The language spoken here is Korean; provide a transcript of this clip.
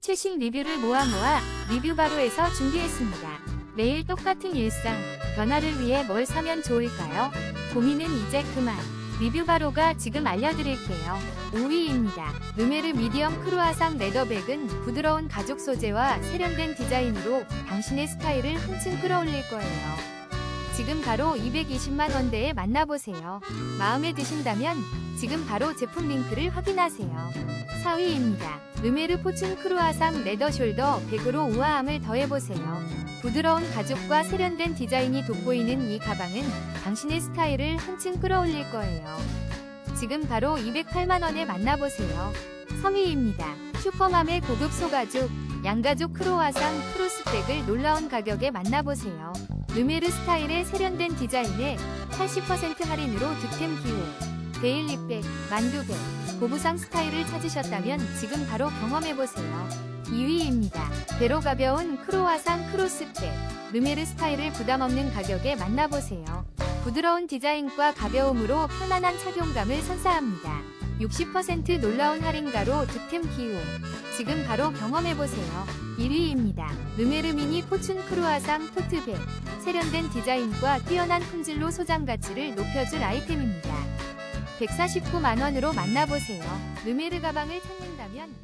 최신 리뷰를 모아 모아 리뷰 바로에서 준비했습니다. 매일 똑같은 일상, 변화를 위해 뭘 사면 좋을까요? 고민은 이제 그만. 리뷰 바로가 지금 알려드릴게요. 5위입니다. 르메르 미디엄 크루아상 레더백은 부드러운 가죽 소재와 세련된 디자인으로 당신의 스타일을 한층 끌어올릴 거예요. 지금 바로 220만 원대에 만나보세요. 마음에 드신다면 지금 바로 제품 링크를 확인하세요. 4위입니다. 르메르 포춘 크루아상 레더 숄더 100으로 우아함을 더해보세요. 부드러운 가죽과 세련된 디자인이 돋보이는 이 가방은 당신의 스타일을 한층 끌어올릴 거예요. 지금 바로 208만원에 만나보세요. 3위입니다. 슈퍼맘의 고급 소가죽, 양가죽 크로아상 크로스백을 놀라운 가격에 만나보세요. 르메르 스타일의 세련된 디자인에 80% 할인으로 득템 기회. 데일리백, 만두백, 고부상 스타일을 찾으셨다면 지금 바로 경험해보세요. 2위입니다. 배로 가벼운 크로아상 크로스백. 르메르 스타일을 부담없는 가격에 만나보세요. 부드러운 디자인과 가벼움으로 편안한 착용감을 선사합니다. 60% 놀라운 할인가로 득템 기회. 지금 바로 경험해보세요. 1위입니다. 르메르 미니 포춘 크루아상 토트백. 세련된 디자인과 뛰어난 품질로 소장 가치를 높여줄 아이템입니다. 149만원으로 만나보세요. 르메르 가방을 찾는다면